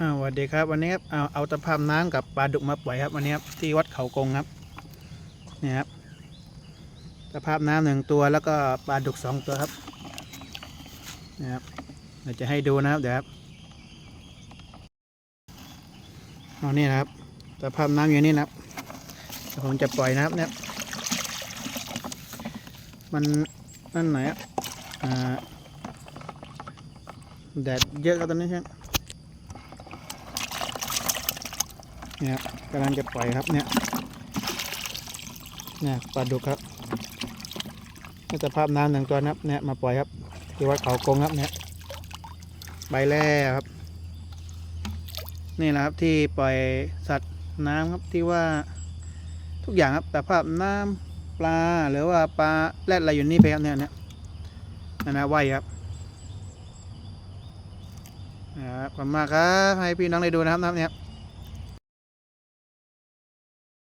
อาสวัสดีครับวันนี้ครับเอาเอาตะภาพน้ำกับปลาดุกมาปล่อยครับวันนี้ครับที่วัดเขากงครับเนี่ยครับตะภาพน้ำหนึ่งตัวแล้วก็ปลาดุกสองตัวครับนะครับเราจะให้ดูนะครับเดี๋ยวครับเอานี่นะครับตะภาพน้ำอยู่นี่นะครับผมจะปล่อยนะครับเนี่ยมันนั่นไหนอะแดดเยอะครับตอนนี้ใช่ไหม เนี่ยครับกำลังจะปล่อยครับเนี่ยเนี่ยปลาดุกครับนี่สภาพน้ำหนึ่งตัวนะครับเนี่ยมาปล่อยครับที่วัดเขากงครับเนี่ยใบแร่ครับ นี่แหละครับที่ปล่อยสัตว์น้ำครับที่ว่าทุกอย่างครับแต่ภาพน้ำปลาหรือว่าปลาแรดอะไรอยู่นี่ไปครับเนี่ยเนี่ยนะนะว่ายครับนะครับขอบคุณมากครับให้พี่น้องได้ดูนะครับน้ำเนี่ย